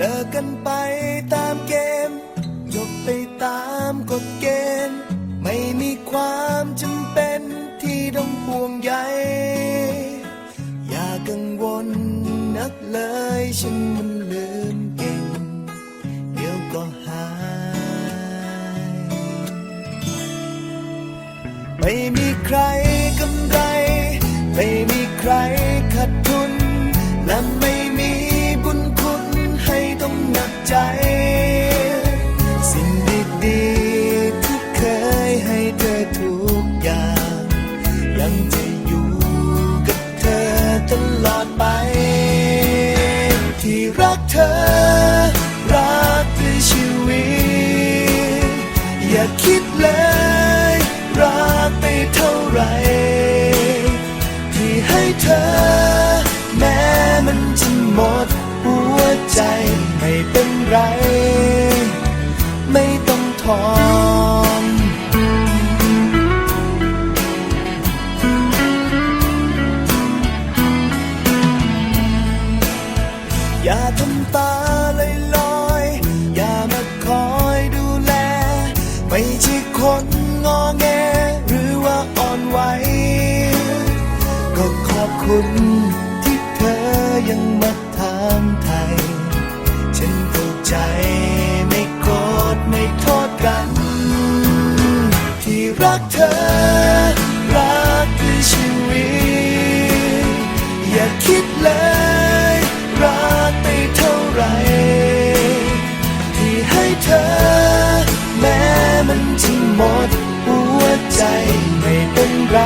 ลิกกันไปตามเกมจบไปตามกฎเกณฑ์ไม่มีความจำเป็นที่ต้องห่วงใยอย่ากังวลนักเลยฉันมันลืมเก่ง เดี๋ยวก็หาย ไม่มีใครกำไร ไม่มีใคร ลอดไป ที่รักเธอ รักด้วยชีวิต อย่าคิดเลย รักไปเท่าไหรที่ให้เธอ แม้มันจะหมดหัวใจไม่เป็นไร ไม่ใช่คนงอแงหรือว่าอ่อนไหวก็ขอบคุณที่เธอยังมาถามไทย ฉันเข้าใจไม่โกรธไม่โทษกัน ที่รักเธอ หมดหัวใจไม่เป็นไร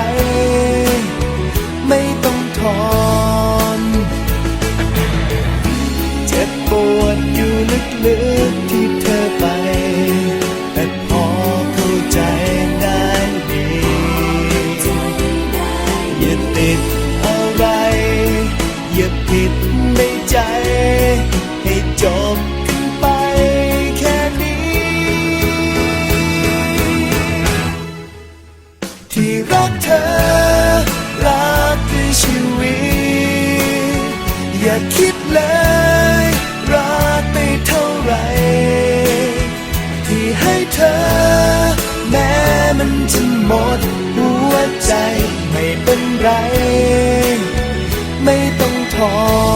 อย่าคิดเลย รักไปเท่าไร ที่ให้เธอ แม้มันจะหมดหัวใจไม่เป็นไร ไม่ต้องทอ